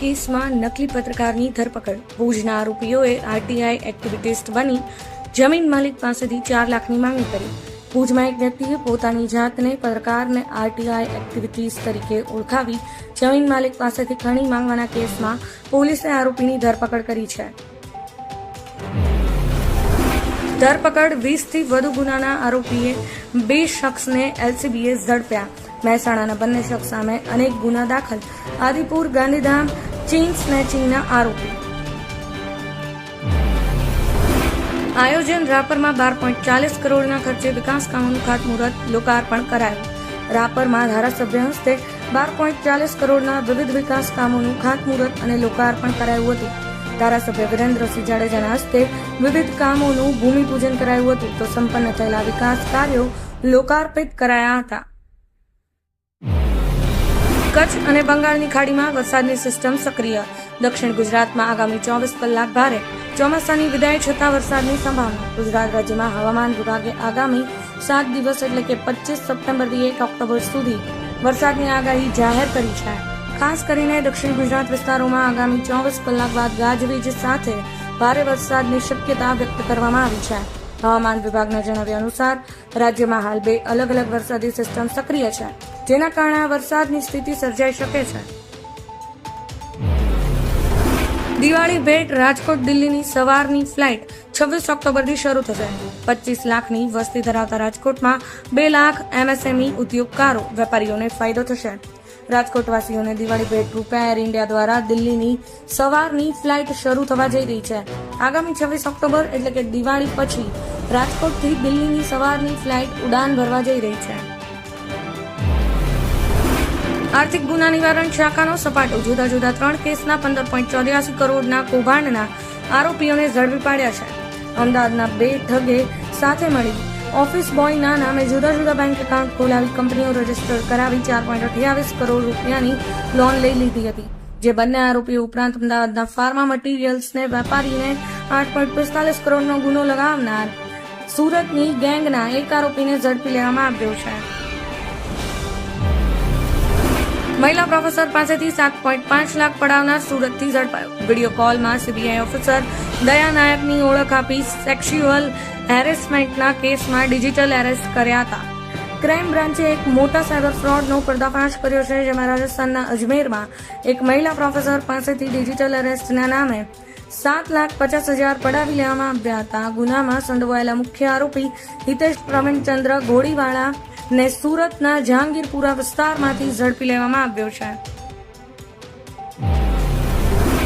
કેસમાં નકલી પત્રકારની ધરપકડ. ભુજના આરોપીઓએ આરટીઆઈ એક્ટિવિટીસ્ટ બની જમીન માલિક પાસેથી ચાર લાખની માંગણી કરી. ભુજમાં એક વ્યક્તિએ પોતાની જાતને પત્રકારને આરટીઆઈ એક્ટિવિટીઝ તરીકે ઓળખાવી જમીન માલિક પાસેથી ખણી માંગવાના કેસમાં પોલીસે આરોપીની ધરપકડ કરી છે. ધરપકડ વીસથી વધુ ગુનાના આરોપીએ બે શખ્સને એલસીબીએ ઝડપ્યા. મહેસાણાના બંને શખ્સ સામે અનેક ગુના દાખલ. આદિપુર, ગાંધીધામ ચેઇન સ્નેચિંગના આરોપી. આયોજન રાપરમાં બાર પોઈન્ટ ચાલીસ કરોડના ખર્ચે વિકાસ કામોનું ખાતમુહૂર્ત લોકાર્પણ કરાયું. રાપરમાં ધારાસભ્ય હસ્તે બાર પોઈન્ટ ચાલીસ કરોડના વિવિધ વિકાસ કામોનું ખાતમુહૂર્ત અને લોકાર્પણ કરાયું હતું. ધારાસભ્ય વિરેન્દ્રસિંહ જાડેજાના હસ્તે વિવિધ કામોનું ભૂમિપૂજન કરાયું હતું. તો સંપન્ન થયેલા વિકાસ કાર્યો લોકાર્પિત કરાયા હતા. કચ્છ અને બંગાળની ખાડીમાં વરસાદની સિસ્ટમ સક્રિય. દક્ષિણ ગુજરાતમાં આગામી ચોવીસ કલાક ભારે. ચોમાસાની વિદાય છતાં વરસાદની સંભાવના. ગુજરાત રાજ્યમાં હવામાન વિભાગે આગામી સાત દિવસ એટલે કે પચીસ સપ્ટેમ્બરથી એક ઓક્ટોબર સુધી વરસાદની આગાહી જાહેર કરી છે. ખાસ કરીને દક્ષિણ ગુજરાત વિસ્તારોમાં આગામી ચોવીસ કલાક બાદ ગાજવીજ સાથે ભારે વરસાદની શક્યતા વ્યક્ત કરવામાં આવી છે. હવામાન વિભાગના જણાવ્યા અનુસાર, રાજ્યમાં હાલ બે અલગ અલગ વરસાદી સિસ્ટમ સક્રિય છે. જેના કારણે આ વરસાદની સ્થિતિ સર્જાઈ શકે છે. દિવાળી ભેટ રાજકોટ દિલ્હીની સવારની ફ્લાઇટ છવ્વીસ ઓક્ટોબરથી શરૂ થશે. પચીસ લાખની વસ્તી ધરાવતા રાજકોટમાં બે લાખ એમએસએમઈ ઉદ્યોગકારો, વેપારીઓને ફાયદો થશે. રાજકોટવાસીઓને દિવાળી ભેટ રૂપે એર ઇન્ડિયા દ્વારા દિલ્હીની સવારની ફ્લાઇટ શરૂ થવા જઈ રહી છે. આગામી છવ્વીસ ઓક્ટોબર એટલે કે દિવાળી પછી રાજકોટથી દિલ્હીની સવારની ફ્લાઇટ ઉડાન ભરવા જઈ રહી છે. આર્થિક ગુના નિવારણ શાખાનો સપાટો. જુદા જુદા ત્રણ કેસના પંદર પોઈન્ટ ચોર્યાસી કરોડના કૌભાંડના આરોપીઓને ઝડપી પાડ્યા છે. અમદાવાદના બે ઠગે સાથે મળી ઓફિસ બોયના નામે જુદા જુદા બેંક એકાઉન્ટ ખોલાવી કંપનીઓ રજિસ્ટર કરાવી ચાર પોઈન્ટ અઠ્યાવીસ કરોડ રૂપિયાની લોન લઈ લીધી હતી. જે બંને આરોપીઓ ઉપરાંત અમદાવાદના ફાર્મા મટીરિયલ્સને વેપારીને આઠ પોઈન્ટ પિસ્તાલીસ કરોડનો ગુનો લગાવનાર સુરતની ગેંગના એક આરોપીને ઝડપી લેવામાં આવ્યો છે. મહિલા પ્રોફેસર પાસેથી સાત પોઈન્ટ પાંચ લાખ પડાવનાર સુરતથી ઝડપાયો. વીડિયો કોલમાં સીબીઆઈ ઓફિસર દયા નાયકની ઓળખ આપી સેક્સ્યુઅલ હેરેસમેન્ટના કેસમાં ડિજિટલ એરેસ્ટ કર્યા હતા. ક્રાઇમ બ્રાન્ચે એક મોટા સાયબર ફ્રોડનો પર્દાફાશ કર્યો છે, જેમાં રાજસ્થાનના અજમેરમાં એક મહિલા પ્રોફેસર પાસેથી ડિજિટલ એરેસ્ટના નામે સાત લાખ પચાસ હજાર પડાવી લેવામાં આવ્યા હતા. ગુનામાં સંડોવાયેલા મુખ્ય આરોપી હિતેશ પ્રવીણચંદ્ર ગોળીવાળા ને સુરતના જહાંગીરપુરા વિસ્તારમાંથી ઝડપી લેવામાં આવ્યો છે.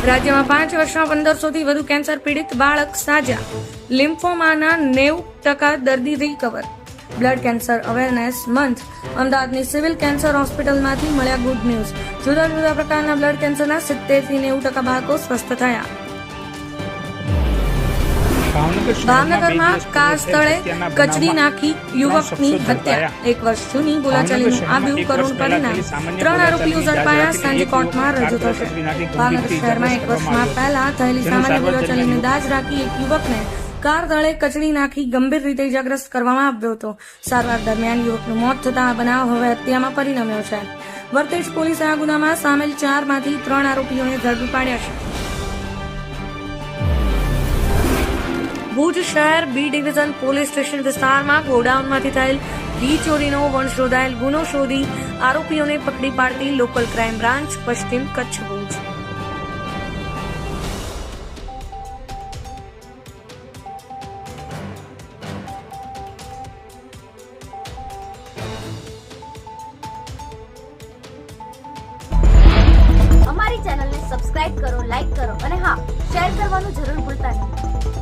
રાજ્યમાં પાંચ વર્ષમાં પંદરસોથી વધુ કેન્સર પીડિત બાળક સાજા. લિમ્ફોમાના નેવું ટકા દર્દી recover blood cancer awareness month અમદાવાદની સિવિલ કેન્સર હોસ્પિટલમાંથી મળ્યા ગુડ ન્યૂઝ જુદા જુદા પ્રકારના બ્લડ કેન્સરના સિત્તેરથી નેવું ટકા બાળકો સ્વસ્થ થયા. ભાવનગરમાં કાર સ્થળે કચડી નાખી યુવકની હત્યા. એક વર્ષ જૂની બોલાચાલીનું આવ્યું કરુણ પરિણામ ત્રણ આરોપીઓ ઝડપાયા સાંજે કોર્ટમાં રજૂ થશે. ભાવનગર શહેરમાં એક વર્ષમાં પહેલા થયેલી સામાન્ય બોલાચાલીને દાજ રાખી એક યુવકને કાર દળે કચડી નાખી ગંભીર રીતે ઇજાગ્રસ્ત કરવામાં આવ્યો હતો. સારવાર દરમિયાન યુવકનું મોત થતા આ બનાવ હવે હત્યામાં પરિણમ્યો છે. વર્તેજ પોલીસે આ ગુનામાં સામેલ ચારમાંથી ત્રણ આરોપીઓને ઝડપી પાડ્યા છે. ભુજ શહેર બી ડિવિઝન પોલીસ સ્ટેશન વિસ્તારમાં ગોડાઉનમાંથી થયેલ ઘી ચોરીનો વંશોધાયેલ ગુનો શોધી આરોપીઓને પકડી પાડતી લોકલ ક્રાઇમ બ્રાન્ચ, પશ્ચિમ કચ્છ ભુજ. અમારી ચેનલને સબસ્ક્રાઇબ કરો લાઈક કરો અને હા, શેર કરવાનું જરૂર ભૂલતા નહીં.